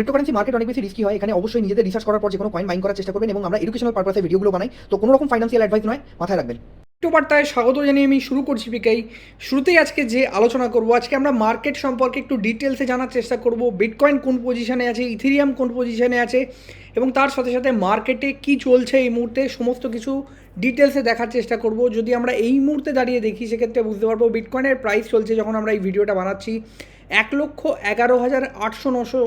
Cryptocurrency market অনেক বেশি risky হয়, এখানে অবশ্যই নিজেদের রিসার্চ করার পর যে কোনো কয়েন মাইন করার চেষ্টা করবেন এবং আমরা এডুকেশনাল পারপাসে ভিডিওগুলো বানাই। তো কোনো রকম ফাইন্যান্সিয়াল অ্যাডভাইস নয়, মাথায় রাখবেন। বার্তায় স্বাগত জানিয়ে আমি শুরু করছি বিকাই। শুরুতেই আজকে যে আলোচনা করব, আজকে আমরা মার্কেট সম্পর্কে একটু ডিটেলসে জানার চেষ্টা করব বিটকয়েন কোন পজিশনে আছে ইথেরিয়াম কোন পজিশনে আছে, এবং তার সাথে সাথে মার্কেটে কি চলছে এই মুহূর্তে, সমস্ত কিছু ডিটেলসে দেখার চেষ্টা করব। যদি আমরা এই মুহূর্তে দাঁড়িয়ে দেখি, সেক্ষেত্রে বুঝতে পারব বিটকয়েনের প্রাইস চলছে যখন আমরা এই ভিডিওটা বানাচ্ছি। এক লক্ষ এগারো হাজার আটশো নশো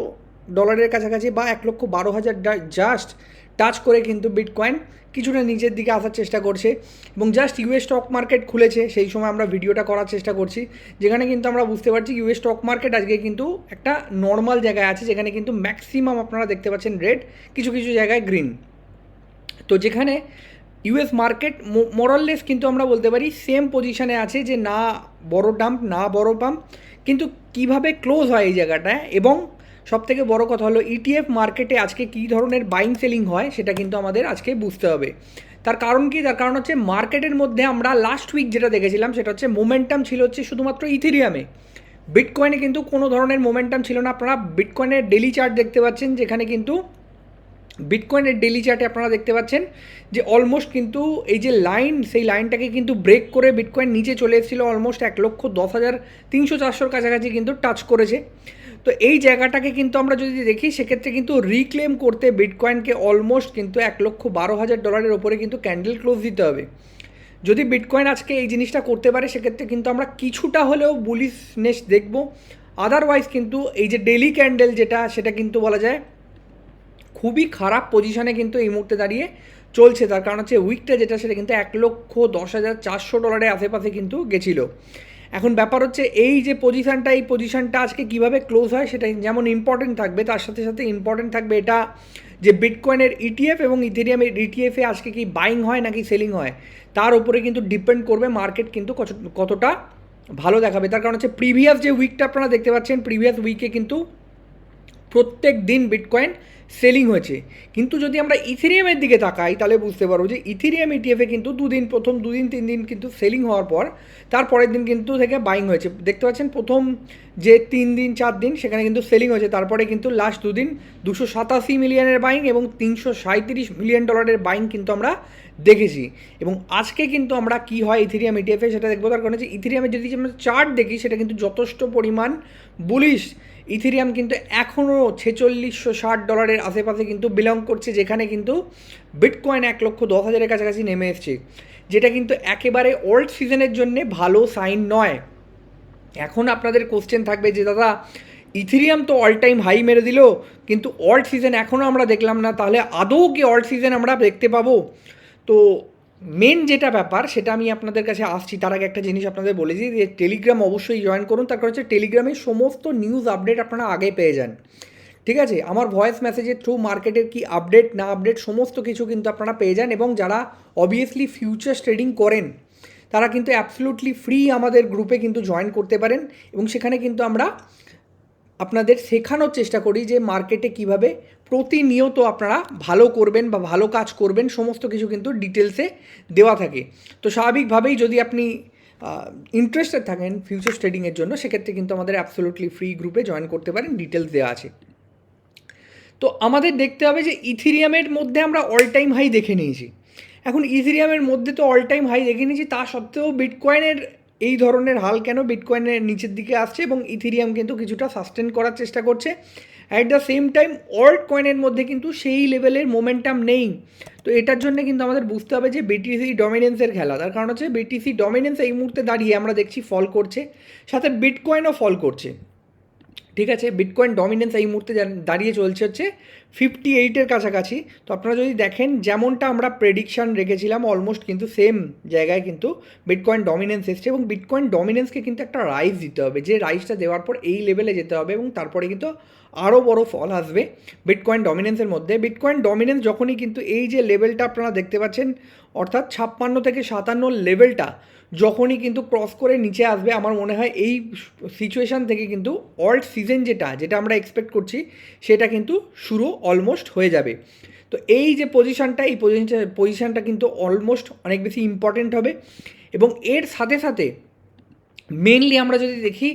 ডলারের কাছাকাছি বা এক লক্ষ বারো হাজার জাস্ট টাচ করে কিন্তু বিটকয়েন কিছুটা নিচের দিকে আসার চেষ্টা করছে এবং জাস্ট ইউএস স্টক মার্কেট খুলেছে, সেই সময় আমরা ভিডিওটা করার চেষ্টা করছি, যেখানে কিন্তু আমরা বুঝতে পারছি ইউএস স্টক মার্কেট আজকে কিন্তু একটা নর্মাল জায়গায় আছে, যেখানে কিন্তু ম্যাক্সিমাম আপনারা দেখতে পাচ্ছেন রেড কিছু কিছু জায়গায় গ্রিন তো যেখানে ইউএস মার্কেট মোরাললেস কিন্তু আমরা বলতে পারি সেম পজিশনে আছে যে না বড় ডাম্প না বড় পাম্প কিন্তু কীভাবে ক্লোজ হয় এই জায়গাটায় এবং সব থেকে বড় কথা হলো ইটিএফ মার্কেটে আজকে কী ধরনের বাইং সেলিং হয় সেটা কিন্তু আমাদের আজকে বুঝতে হবে। তার কারণ কি? তার কারণ হচ্ছে মার্কেটের মধ্যে আমরা লাস্ট উইক যেটা দেখেছিলাম সেটা হচ্ছে মোমেন্টাম ছিল হচ্ছে শুধুমাত্র ইথেরিয়ামে বিটকয়েনে কিন্তু কোনো ধরনের মোমেন্টাম ছিল না। আপনারা বিটকয়েনের ডেলি চার্ট দেখতে পাচ্ছেন যেখানে কিন্তু বিটকয়েনের ডেলি চার্টে আপনারা দেখতে পাচ্ছেন যে অলমোস্ট কিন্তু এই যে লাইন সেই লাইনটাকে কিন্তু ব্রেক করে বিটকয়েন নিচে চলে এসেছিল অলমোস্ট এক লক্ষ দশ হাজার তিনশো চারশোর কাছাকাছি কিন্তু টাচ করেছে। তো এই জায়গাটাকে কিন্তু আমরা যদি দেখি, সেক্ষেত্রে কিন্তু রিক্লেম করতে বিটকয়েনকে অলমোস্ট কিন্তু এক লক্ষ বারো হাজার ডলারের ওপরে কিন্তু ক্যান্ডেল ক্লোজ দিতে হবে। যদি বিটকয়েন আজকে এই জিনিসটা করতে পারে, সেক্ষেত্রে কিন্তু আমরা কিছুটা হলেও বুলিশনেস দেখব। আদারওয়াইজ কিন্তু এই যে ডেলি ক্যান্ডেল যেটা, সেটা কিন্তু বলা যায় খুবই খারাপ পজিশনে কিন্তু এই মুহূর্তে দাঁড়িয়ে চলছে। তার কারণ হচ্ছে উইকটা যেটা, সেটা কিন্তু এক লক্ষ দশ হাজার চারশো ডলারের আশেপাশে কিন্তু গেছিল। এখন ব্যাপার হচ্ছে এই যে পজিশানটা এই পজিশানটা আজকে কীভাবে ক্লোজ হয় সেটা যেমন ইম্পর্টেন্ট থাকবে, তার সাথে সাথে ইম্পর্টেন্ট থাকবে এটা যে বিটকয়েনের ইটিএফ এবং ইথেরিয়ামের ইটিএফে আজকে কি বাইং হয় নাকি সেলিং হয়? তার উপরে কিন্তু ডিপেন্ড করবে মার্কেট কিন্তু কতটা ভালো দেখাবে। তার কারণ হচ্ছে প্রিভিয়াস যে উইকটা আপনারা দেখতে পাচ্ছেন প্রিভিয়াস উইকে কিন্তু প্রত্যেক দিন বিটকয়েন সেলিং হয়েছে। কিন্তু যদি আমরা ইথেরিয়ামের দিকে তাকাই, তাহলে বুঝতে পারব যে ইথেরিয়াম ইটিএফে কিন্তু দুদিন প্রথম, দুদিন, তিন দিন কিন্তু সেলিং হওয়ার পর তারপরের দিন কিন্তু থেকে বাইং হয়েছে। দেখতে পাচ্ছেন প্রথম যে তিন দিন, চার দিন, সেখানে কিন্তু সেলিং হয়েছে। তারপরে কিন্তু লাস্ট দুদিন দুশো সাতাশি মিলিয়নের বাইং এবং তিনশো সাঁত্রিশ মিলিয়ন ডলারের বাইং কিন্তু আমরা দেখেছি। এবং আজকে কিন্তু আমরা কি হয় ইথেরিয়াম ইটিএফে সেটা দেখব। তার কারণ হচ্ছে ইথেরিয়ামের যদি আমরা চার্ট দেখি, সেটা কিন্তু যথেষ্ট পরিমাণ বুলিশ ইথেরিয়াম কিন্তু এখনও ছেচল্লিশশো ষাট ডলারের আশেপাশে কিন্তু বিলং করছে, যেখানে কিন্তু বিটকয়েন এক লক্ষ দশ হাজারের কাছাকাছি নেমে এসছে, যেটা কিন্তু একেবারে ওল্ড সিজনের জন্যে ভালো সাইন নয়। এখন আপনাদের কোশ্চেন থাকবে যে, দাদা, ইথেরিয়াম তো অল টাইম হাই মেরে দিল, কিন্তু অল্ড সিজন এখনও আমরা দেখলাম না, তাহলে আদৌ কি অল্ড সিজন আমরা দেখতে পাবো? তো মেন যেটা ব্যাপার, সেটা আমি আপনাদের কাছে আসছি, তার আগে একটা জিনিস আপনাদের বলেছি যে টেলিগ্রাম অবশ্যই জয়েন করুন, তার কারণ হচ্ছে টেলিগ্রামে সমস্ত নিউজ আপডেট আপনারা আগে পেয়ে যান। ঠিক আছে? আমার ভয়েস মেসেজের থ্রু মার্কেটের কি আপডেট না আপডেট সমস্ত কিছু কিন্তু আপনারা পেয়ে যান এবং যারা অবভিয়াসলি ফিউচার ট্রেডিং করেন, তারা কিন্তু অ্যাবসলুটলি ফ্রি আমাদের গ্রুপে কিন্তু জয়েন করতে পারেন এবং সেখানে কিন্তু আমরা আপনাদের শেখানোর চেষ্টা করি যে মার্কেটে কীভাবে প্রতিনিয়ত আপনারা ভালো করবেন বা ভালো কাজ করবেন, সমস্ত কিছু কিন্তু ডিটেলসে দেওয়া থাকে। তো স্বাভাবিকভাবেই যদি আপনি ইন্টারেস্টেড থাকেন ফিউচার ট্রেডিংয়ের জন্য, সেক্ষেত্রে কিন্তু আমাদের অ্যাবসোলুটলি ফ্রি গ্রুপে জয়েন করতে পারেন ডিটেলস দেওয়া আছে। তো আমাদের দেখতে হবে যে ইথিরিয়ামের মধ্যে আমরা অল টাইম হাই দেখে নিয়েছি। এখন ইথিরিয়ামের মধ্যে তো অল টাইম হাই দেখে নিয়েছি, তা সত্ত্বেও বিটকয়েনের এই ধরনের হাল কেন বিটকয়েনের নিচের দিকে আসছে এবং ইথিরিয়াম কিন্তু কিছুটা সাস্টেন করার চেষ্টা করছে। At the same time old কয়েনের মধ্যে কিন্তু সেই লেভেলের মোমেন্টাম নেই। তো এটার জন্য কিন্তু আমাদের বুঝতে হবে যে বিটিসি ডমিনেন্সের খেলা। তার কারণ হচ্ছে বিটিসি ডমিনেন্স এই মুহূর্তে দাঁড়িয়ে আমরা দেখছি ফল করছে, সাথে বিটকয়েনও ফল করছে। ঠিক আছে? বিটকয়েন ডমিনেন্স এই মুহূর্তে দাঁড়িয়ে চলছে হচ্ছে ফিফটি এইটের কাছাকাছি। তো আপনারা যদি দেখেন, যেমনটা আমরা প্রেডিকশান রেখেছিলাম অলমোস্ট কিন্তু সেম জায়গায় কিন্তু বিটকয়েন ডমিনেন্স এসছে এবং বিটকয়েন ডমিনেন্সকে কিন্তু একটা রাইজ দিতে হবে। যে রাইজটা দেওয়ার পর এই লেভেলে যেতে হবে এবং তারপরে কিন্তু আরও বড় ফল আসবে বিটকয়েন ডমিনেন্সের মধ্যে। বিটকয়েন ডমিনেন্স যখনই কিন্তু এই যে লেভেলটা আপনারা দেখতে পাচ্ছেন, অর্থাৎ ছাপ্পান্ন থেকে সাতান্ন লেভেলটা যখনই কিন্তু ক্রস করে নিচে আসবে, আমার মনে হয় এই সিচুয়েশান থেকে কিন্তু অল্ড সিজন যেটা যেটা আমরা এক্সপেক্ট করছি, সেটা কিন্তু শুরু অলমোস্ট হয়ে যাবে। তো এই যে পজিশানটা এই পজিশনটা পজিশানটা কিন্তু অলমোস্ট অনেক বেশি ইম্পর্টেন্ট হবে এবং এর সাথে সাথে মেনলি আমরা যদি দেখি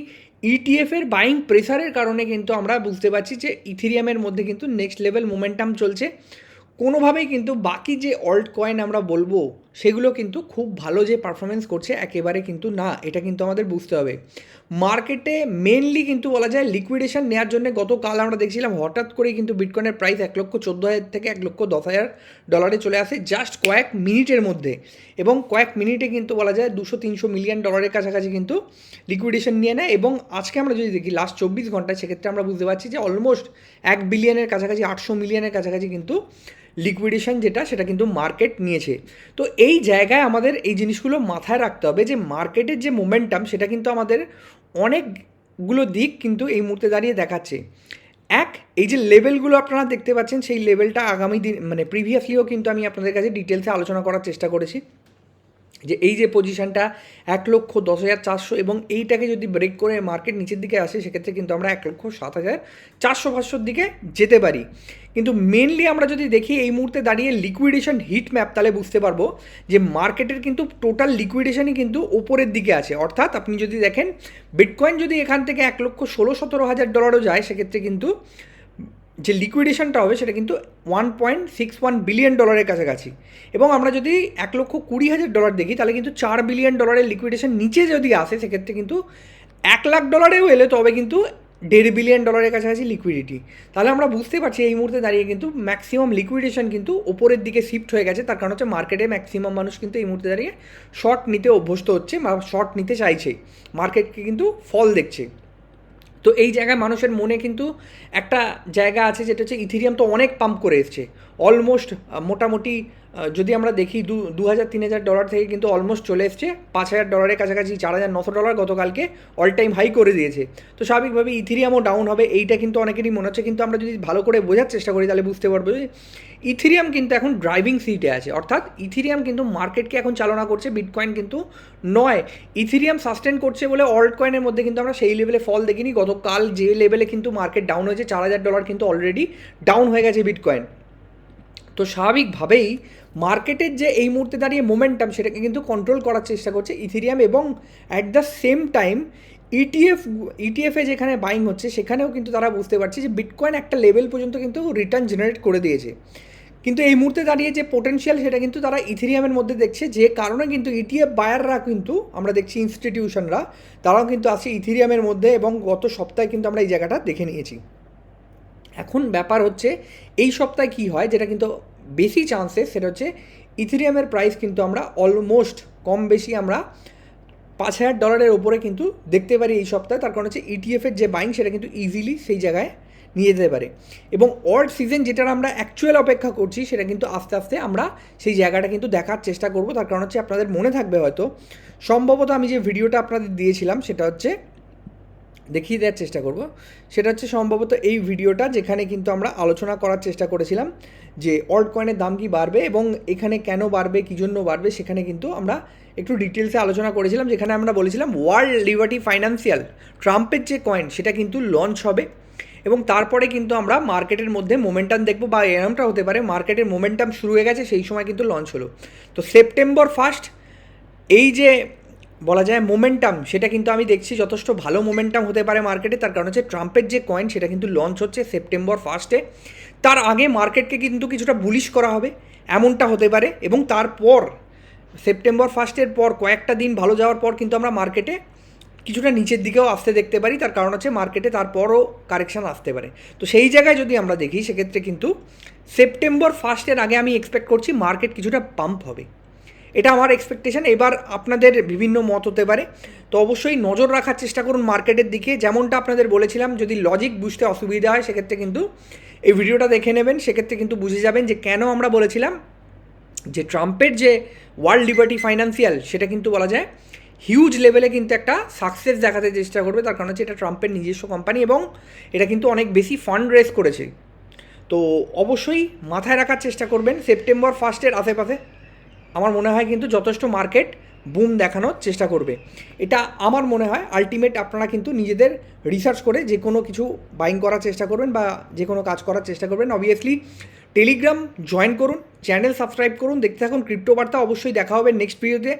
ইটিএফের বাইং প্রেসারের কারণে কিন্তু আমরা বুঝতে পারছি যে ইথিরিয়ামের মধ্যে কিন্তু নেক্সট লেভেল মোমেন্টাম চলছে। কোনোভাবেই কিন্তু বাকি যে অল্ট কয়েন আমরা বলব সেগুলো কিন্তু খুব ভালো যে পারফরমেন্স করছে, একেবারে কিন্তু না, এটা কিন্তু আমাদের বুঝতে হবে। মার্কেটে মেনলি কিন্তু বলা যায় লিকুইডেশন নেওয়ার জন্য গতকাল আমরা দেখছিলাম, হঠাৎ করেই কিন্তু বিটকয়েনের প্রাইস এক লক্ষ চোদ্দ হাজার থেকে এক লক্ষ দশ হাজার ডলারে চলে আসে জাস্ট কয়েক মিনিটের মধ্যে। এবং কয়েক মিনিটে কিন্তু বলা যায় দুশো তিনশো মিলিয়ন ডলারের কাছাকাছি কিন্তু লিকুইডেশন নিয়ে নেয়। এবং আজকে আমরা যদি দেখি লাস্ট চব্বিশ ঘন্টায় সেক্ষেত্রে আমরা বুঝতে পারছি যে অলমোস্ট এক বিলিয়নের কাছাকাছি, আটশো মিলিয়নের কাছাকাছি কিন্তু লিকুইডেশন যেটা, সেটা কিন্তু মার্কেট নিয়েছে। তো এই জায়গায় আমাদের এই জিনিসগুলো মাথায় রাখতে হবে যে মার্কেটের যে মোমেন্টাম সেটা কিন্তু আমাদের অনেকগুলো দিক কিন্তু এই মুহূর্তে দাঁড়িয়ে দেখাচ্ছে। এক, এই যে লেভেলগুলো আপনারা দেখতে পাচ্ছেন, সেই লেভেলটা আগামী দিন মানে প্রিভিয়াসলিও কিন্তু আমি আপনাদের কাছে ডিটেলসে আলোচনা করার চেষ্টা করেছি। যে এই যে পজিশনটা এক লক্ষ দশ হাজার চারশো এবং এইটাকে যদি ব্রেক করে মার্কেট নিচের দিকে আসে, সেক্ষেত্রে কিন্তু আমরা এক লক্ষ সাত হাজার চারশো পাঁচশোর দিকে যেতে পারি। কিন্তু মেনলি আমরা যদি দেখি, এই মুহূর্তে দাঁড়িয়ে লিকুইডেশন হিট ম্যাপ তাহলে বুঝতে পারব যে মার্কেটের কিন্তু টোটাল লিকুইডেশনই কিন্তু ওপরের দিকে আছে। অর্থাৎ আপনি যদি দেখেন বিটকয়েন যদি এখান থেকে এক লক্ষ ষোলো সতেরো হাজার ডলারও যায়, সেক্ষেত্রে কিন্তু যে লিকুইডেশনটা হবে সেটা কিন্তু one point six one billion ডলারের কাছাকাছি। এবং আমরা যদি এক লক্ষ কুড়ি হাজার ডলার দেখি, তাহলে কিন্তু চার বিলিয়ন ডলারের লিকুইডেশন নিচে যদি আসে, সেক্ষেত্রে কিন্তু এক লাখ ডলারেও এলে তবে কিন্তু দেড় বিলিয়ন ডলারের কাছাকাছি লিকুইডিটি তাহলে আমরা বুঝতে পারছি এই মুহূর্তে দাঁড়িয়ে কিন্তু ম্যাক্সিমাম লিকুইডেশন কিন্তু ওপরের দিকে শিফট হয়ে গেছে। তার কারণ হচ্ছে মার্কেটে ম্যাক্সিমাম মানুষ কিন্তু এই মুহূর্তে দাঁড়িয়ে শর্ট নিতে অভ্যস্ত হচ্ছে বা শর্ট নিতে চাইছে। মার্কেটকে কিন্তু ফল দেখছে। তো এই জায়গায় মানুষের মনে কিন্তু একটা জায়গা আছে যেটা হচ্ছে ইথিরিয়াম তো অনেক পাম্প করে এসছে। অলমোস্ট মোটামুটি যদি আমরা দেখি দু দু হাজার, তিন হাজার ডলার থেকে কিন্তু অলমোস্ট চলে এসছে। পাঁচ হাজার ডলারের কাছাকাছি চার হাজার নশো ডলার গতকালকে অল টাইম হাই করে দিয়েছে। তো স্বাভাবিকভাবে ইথিরিয়ামও ডাউন হবে, এইটা কিন্তু অনেকেরই মনে হচ্ছে। কিন্তু আমরা যদি ভালো করে বোঝার চেষ্টা করি, তাহলে বুঝতে পারব যে ইথিরিয়াম কিন্তু এখন ড্রাইভিং সিটে আছে। অর্থাৎ ইথিরিয়াম কিন্তু মার্কেটকে এখন চালনা করছে বিটকয়েন কিন্তু নয়। ইথিরিয়াম সাস্টেন করছে বলে অল্ট কয়েনের মধ্যে কিন্তু আমরা সেই লেভেলে ফল দেখিনি। গতকাল যে লেভেলে কিন্তু মার্কেট ডাউন হয়েছে, চার হাজার ডলার কিন্তু অলরেডি ডাউন হয়ে গেছে বিটকয়েন তো স্বাভাবিকভাবেই মার্কেটের যে এই মুহূর্তে দাঁড়িয়ে মোমেন্টাম সেটাকে কিন্তু কন্ট্রোল করার চেষ্টা করছে ইথিরিয়াম এবং at the same time ETF ইটিএফে যেখানে বাইং হচ্ছে, সেখানেও কিন্তু তারা বুঝতে পারছে যে বিটকয়েন একটা লেভেল পর্যন্ত কিন্তু রিটার্ন জেনারেট করে দিয়েছে। কিন্তু এই মুহূর্তে দাঁড়িয়ে যে পোটেনশিয়াল সেটা কিন্তু তারা ইথিরিয়ামের মধ্যে দেখছে, যে কারণে কিন্তু ইটিএফ বায়াররা কিন্তু, আমরা দেখছি ইনস্টিটিউশনরা তারাও কিন্তু আছে ইথিরিয়ামের মধ্যে এবং গত সপ্তাহে কিন্তু আমরা এই জায়গাটা দেখে নিয়েছি। এখন ব্যাপার হচ্ছে, এই সপ্তাহে কি হয়, যেটা কিন্তু বেশি চান্সেস সেটা হচ্ছে ইথিরিয়ামের প্রাইস কিন্তু আমরা অলমোস্ট কম বেশি আমরা পাঁচ হাজার ডলারের ওপরে কিন্তু দেখতে পারি এই সপ্তাহে। তার কারণ হচ্ছে ইটিএফের যে বাইং সেটা কিন্তু ইজিলি সেই জায়গায় নিয়ে যেতে পারে। এবং অল্ড সিজন যেটার আমরা অ্যাকচুয়াল অপেক্ষা করছি, সেটা কিন্তু আস্তে আস্তে আমরা সেই জায়গাটা কিন্তু দেখার চেষ্টা করব। তার কারণ হচ্ছে আপনাদের মনে থাকবে হয়তো। সম্ভবত আমি যে ভিডিওটা আপনাদের দিয়েছিলাম, সেটা হচ্ছে দেখিয়ে দেওয়ার চেষ্টা করব। সেটা হচ্ছে সম্ভবত এই ভিডিওটা যেখানে কিন্তু আমরা আলোচনা করার চেষ্টা করেছিলাম যে অল্ট কয়েনের দাম কি বাড়বে এবং এখানে কেন বাড়বে, কী জন্য বাড়বে, সেখানে কিন্তু আমরা একটু ডিটেলসে আলোচনা করেছিলাম। যেখানে আমরা বলেছিলাম ওয়ার্ল্ড লিবার্টি ফাইন্যান্সিয়াল ট্রাম্পের যে কয়েন সেটা কিন্তু লঞ্চ হবে এবং তারপরে কিন্তু আমরা মার্কেটের মধ্যে মোমেন্টাম দেখব বা এরমটা হতে পারে মার্কেটের মোমেন্টাম শুরু হয়ে গেছে, সেই সময় কিন্তু লঞ্চ হলো। তো সেপ্টেম্বর ফার্স্ট এই যে বলা যায় মোমেন্টাম সেটা কিন্তু আমি দেখছি যথেষ্ট ভালো মোমেন্টাম হতে পারে মার্কেটে তার কারণ হচ্ছে ট্রাম্পের যে কয়েন সেটা কিন্তু লঞ্চ হচ্ছে সেপ্টেম্বর ফার্স্টে তার আগে মার্কেটকে কিন্তু কিছুটা বুলিশ করা হবে, এমনটা হতে পারে। এবং তারপর সেপ্টেম্বর ফার্স্টের পর, কয়েকটা দিন ভালো যাওয়ার পর কিন্তু আমরা মার্কেটে কিছুটা নিচের দিকেও আসতে দেখতে পারি। তার কারণ হচ্ছে মার্কেটে তারপরও কারেকশান আসতে পারে। তো সেই জায়গায় যদি আমরা দেখি, সেক্ষেত্রে কিন্তু সেপ্টেম্বর ফার্স্টের আগে আমি এক্সপেক্ট করছি মার্কেট কিছুটা পাম্প হবে। এটা আমার এক্সপেকটেশন এবার আপনাদের বিভিন্ন মত হতে পারে। তো অবশ্যই নজর রাখার চেষ্টা করুন মার্কেটের দিকে। যেমনটা আপনাদের বলেছিলাম, যদি লজিক বুঝতে অসুবিধা হয়, সেক্ষেত্রে কিন্তু এই ভিডিওটা দেখে নেবেন। সেক্ষেত্রে কিন্তু বুঝে যাবেন যে কেন আমরা বলেছিলাম যে ট্রাম্পের যে ওয়ার্ল্ড লিবার্টি ফাইন্যান্সিয়াল, সেটা কিন্তু বলা যায় হিউজ লেভেলে কিন্তু একটা সাকসেস দেখাতে চেষ্টা করবে। তার কারণ হচ্ছে এটা ট্রাম্পের নিজস্ব কোম্পানি এবং এটা কিন্তু অনেক বেশি ফান্ড রেজ করেছে। তো অবশ্যই মাথায় রাখার চেষ্টা করবেন। সেপ্টেম্বর ফার্স্টের আশেপাশে আমার মনে হয় কিন্তু যথেষ্ট মার্কেট বুম দেখানোর চেষ্টা করবে। এটা আমার মনে হয়। আলটিমেট আপনারা কিন্তু নিজেদের রিসার্চ করে যে কোনো কিছু বাইং করার চেষ্টা করবেন বা যে কোনো কাজ করার চেষ্টা করবেন। অবভিয়াসলি টেলিগ্রাম জয়েন করুন চ্যানেল সাবস্ক্রাইব করুন, দেখতে থাকুন। ক্রিপ্টো বার্তা অবশ্যই দেখা হবে নেক্সট ভিডিওতে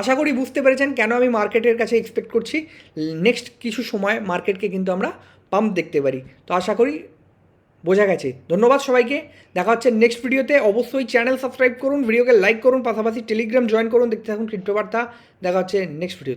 আশা করি বুঝতে পেরেছেন কেন আমি মার্কেটের কাছে এক্সপেক্ট করছি। নেক্সট কিছু সময় মার্কেটকে কিন্তু আমরা পাম্প দেখতে পারি। তো আশা করি বোঝা গেছে। ধন্যবাদ সবাইকে। দেখা হচ্ছে নেক্সট ভিডিওতে অবশ্যই চ্যানেল সাবস্ক্রাইব করুন ভিডিওকে লাইক করুন, পাশাপাশি টেলিগ্রাম জয়েন করুন। দেখতে থাকুন ক্রিপ্টো বার্তা দেখা হচ্ছে নেক্সট ভিডিও